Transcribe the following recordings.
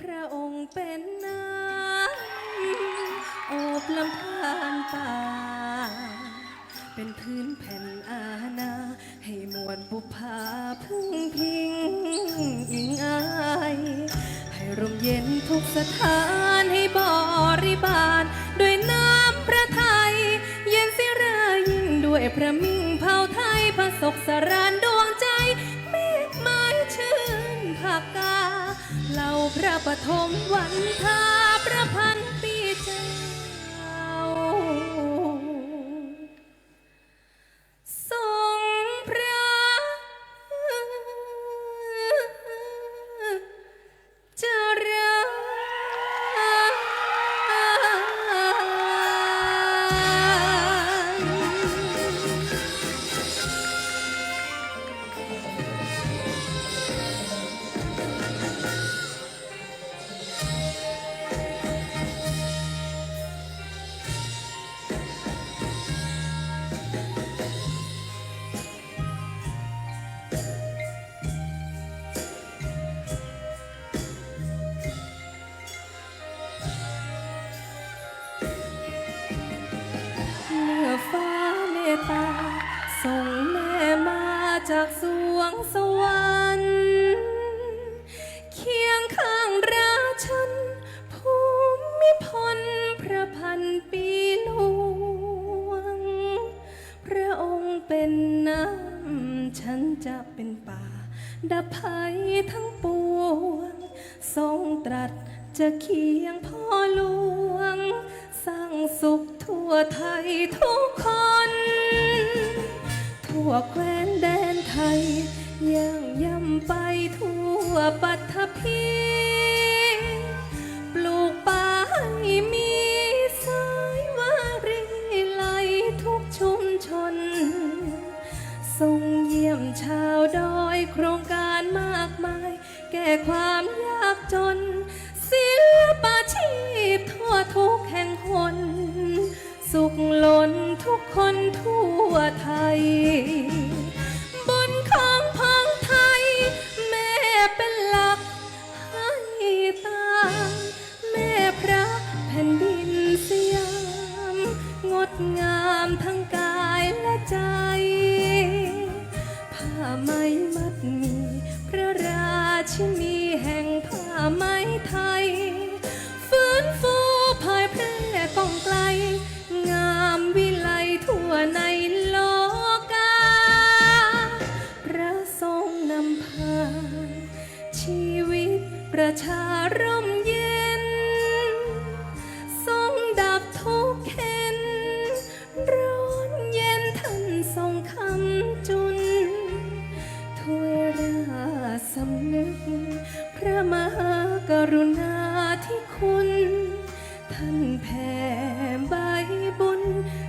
พระองค์เป็นน้ำโอบลำธารป่า เป็นพื้นแผ่นอาณาให้มวลบุพาพึ่งพิงอิงอายให้ร่มเย็นทุกสถานให้บริบาลด้วยน้ำพระไทยเย็นสิรายิ่งด้วยพระมิ่งเผาไทยพระศกสราน ปฐมวันทาประพัน จากสวงสวรรค์เคียงข้างราชันภูมิพลพระพันปีหลวง พระองค์เป็นน้ำฉันจะเป็นป่า ดับภัยทั้งปวง ทรงตรัสจะเคียงพ่อหลวง สร้างสุขทั่วไทยทุกคน ทั่วแคว้นแดนไทยย่างย่ำไปทั่วปัทภี ทุกคนทั่วไทย ชีวิตประชาร่มเย็น ทรงดับทุกข์เข็นร้อนเย็นท่านทรงคำจุนถวยราสำนึก พระมหากรุณาธิคุณ ท่านแผ่ใบบุญ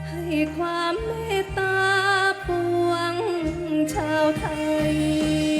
ให้ความเมตตาปวงชาวไทย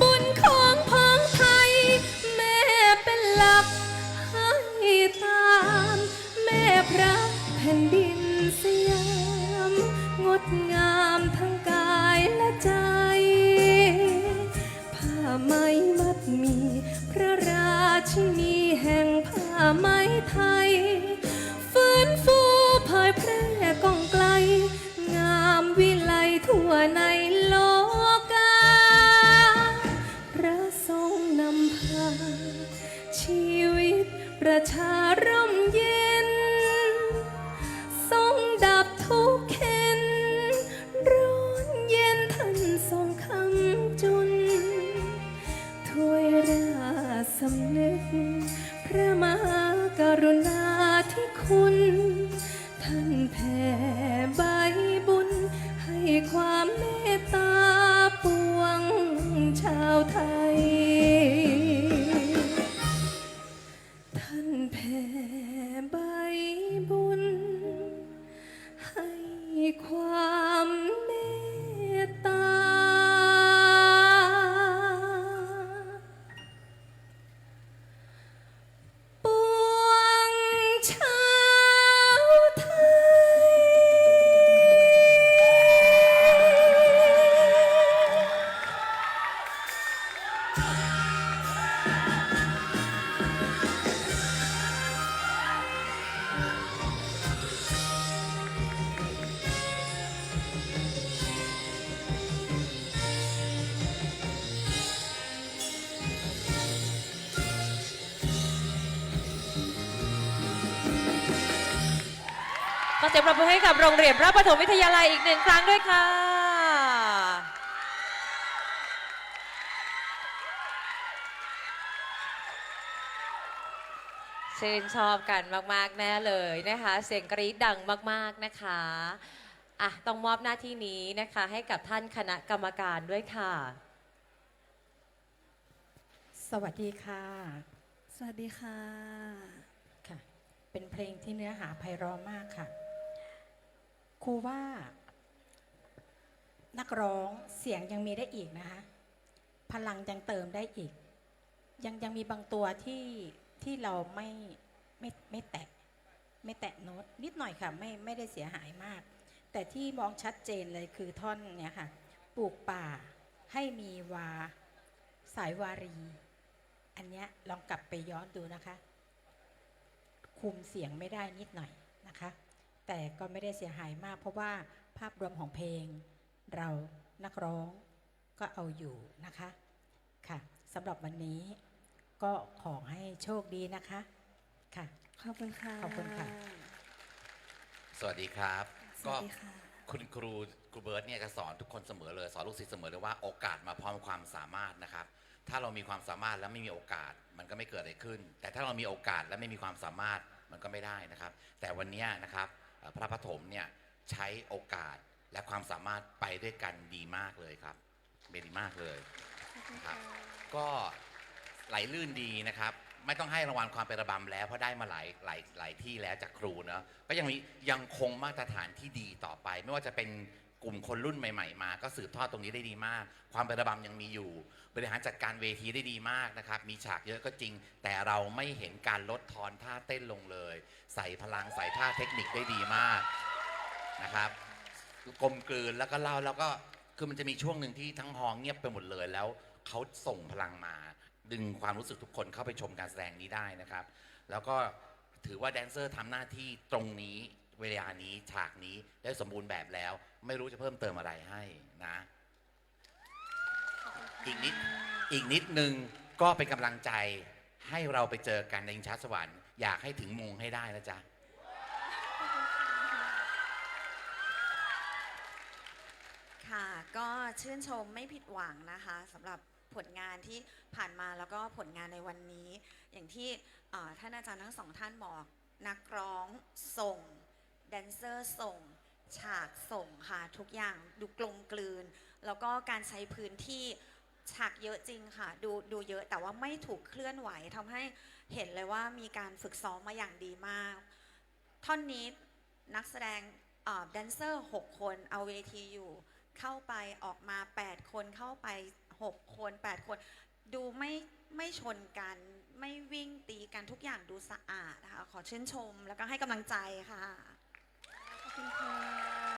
บุญของพ้องไทย แม่เป็นหลักให้ตาม แม่พระแผ่นดินสยามงดงามทั้งกายและใจ ผ้าไหมมัดมี พระราชินีแห่งผ้าไหมไทย ในโลกา พระทรงนำพาชีวิตประชาร่มเย็น ทรงดับทุกข์เข็นร้อนเย็นท่านทรงคำจุนถวยราสำนึก พระมหากรุณาธิคุณ ท่านแผ่ใบบุญ ให้ความเมตตาปวงชาวไทย เสียงปรบมือให้กับโรงเรียนราชประถมวิทยาลัยอีกหนึ่งครั้งด้วยค่ะ ชื่นชอบกันมาก ๆ แน่เลยนะคะ เสียงกรี๊ดดังมาก ๆ นะคะอะต้องมอบหน้าที่นี้นะคะให้กับท่านคณะกรรมการด้วยค่ะ สวัสดีค่ะ สวัสดีค่ะ ค่ะ เป็นเพลงที่เนื้อหาไพเราะมากค่ะ ครูว่า นักร้องเสียงยังมีได้อีกนะคะ พลังยังเติมได้อีก ยังยังมีบางตัวที่ที่เราไม่ไม่ไม่แตะไม่แตะโน้ตนิดหน่อยค่ะไม่ไม่ได้เสียหายมาก แต่ที่มองชัดเจนเลยคือท่อนเนี่ยค่ะปลูกป่าให้มีวา สายวารี อันเนี้ยลองกลับไปย้อนดูนะคะ คุมเสียงไม่ได้นิดหน่อยนะคะ แต่ก็ไม่ได้เสียหายมาก เพราะว่าภาพรวมของเพลง เรานักร้องก็เอาอยู่นะคะค่ะสำหรับวันนี้ก็ขอให้โชคดีนะคะค่ะ ขอบคุณค่ะ ขอบคุณค่ะ สวัสดีครับ สก็วัสดีค่ะ คุณครูครูเบิร์ตเนี่ยจะสอนทุกคนเสมอเลย สอนลูกศิษย์เสมอเลยว่าโอกาสมาพร้อมความสามารถนะครับ ถ้าเรามีความสามารถแล้วไม่มีโอกาสมันก็ไม่เกิดอะไรขึ้น แต่ถ้าเรามีโอกาสและไม่มีความสามารถมันก็ไม่ได้นะครับ แต่วันเนี้ยนะครับเอ่อ พระปฐมเนี่ยใช้โอกาสและความสามารถไปด้วยกันดีมากเลยครับดีมากเลยนะครับก็ไหลลื่นดีนะครับ ไม่ต้องให้รางวัลความเป็นระบำแล้วเพราะได้มาหลายหลายหลายที่แล้วจากครูเนาะก็ยังมียังคงมาตรฐานที่ดีต่อไป ไม่ว่าจะเป็น กลุ่มคนรุ่นใหม่ ๆ มา ก็สืบทอดตรงนี้ได้ดีมาก ความเป็นระบำยังมีอยู่ บริหารจัดการเวทีได้ดีมากนะครับ มีฉากเยอะก็จริง แต่เราไม่เห็นการลดทอนท่าเต้นลงเลย ใส่พลังใส่ท่าเทคนิคได้ดีมากนะครับกลมกลืนแล้วก็เล่าแล้วก็คือมันจะมีช่วงหนึ่งที่ทั้งฮองเงียบไปหมดเลยแล้วเขาส่งพลังมา ดึงความรู้สึกทุกคนเข้าไปชมการแสดงนี้ได้นะครับ แล้วก็ถือว่าแดนเซอร์ทำหน้าที่ตรงนี้ เวลานี้ฉากนี้ได้สมบูรณ์แบบแล้ว ไม่รู้จะเพิ่มเติมอะไรให้นะ อีกนิดอีกนิดนึงก็เป็นกำลังใจให้เราไปเจอกันในชิงช้าสวรรค์อยากให้ถึงมงให้ได้นะจ๊ะค่ะก็ชื่นชมไม่ผิดหวังนะคะสำหรับผลงานที่ผ่านมาแล้วก็ผลงานในวันนี้ อย่างที่ท่านอาจารย์ทั้งสองท่านบอกนักร้องส่ง แดนเซอร์ส่ง ฉากส่งค่ะ ทุกอย่างดูกลมกลืน แล้วก็การใช้พื้นที่ฉากเยอะจริงค่ะ ดูดูเยอะแต่ว่าไม่ถูกเคลื่อนไหวทำให้เห็นเลยว่ามีการฝึกซ้อมมาอย่างดีมาก ท่อนนี้นักแสดงแดนเซอร์6คนเอาเวทีอยู่ เข้าไปออกมา 8 คนเข้าไป 6 คน 8 คน ดูไม่ไม่ชนกันไม่วิ่งตีกันทุกอย่างดูสะอาดนะคะขอชื่นชมแล้วก็ให้กำลังใจค่ะ คุณค่ะ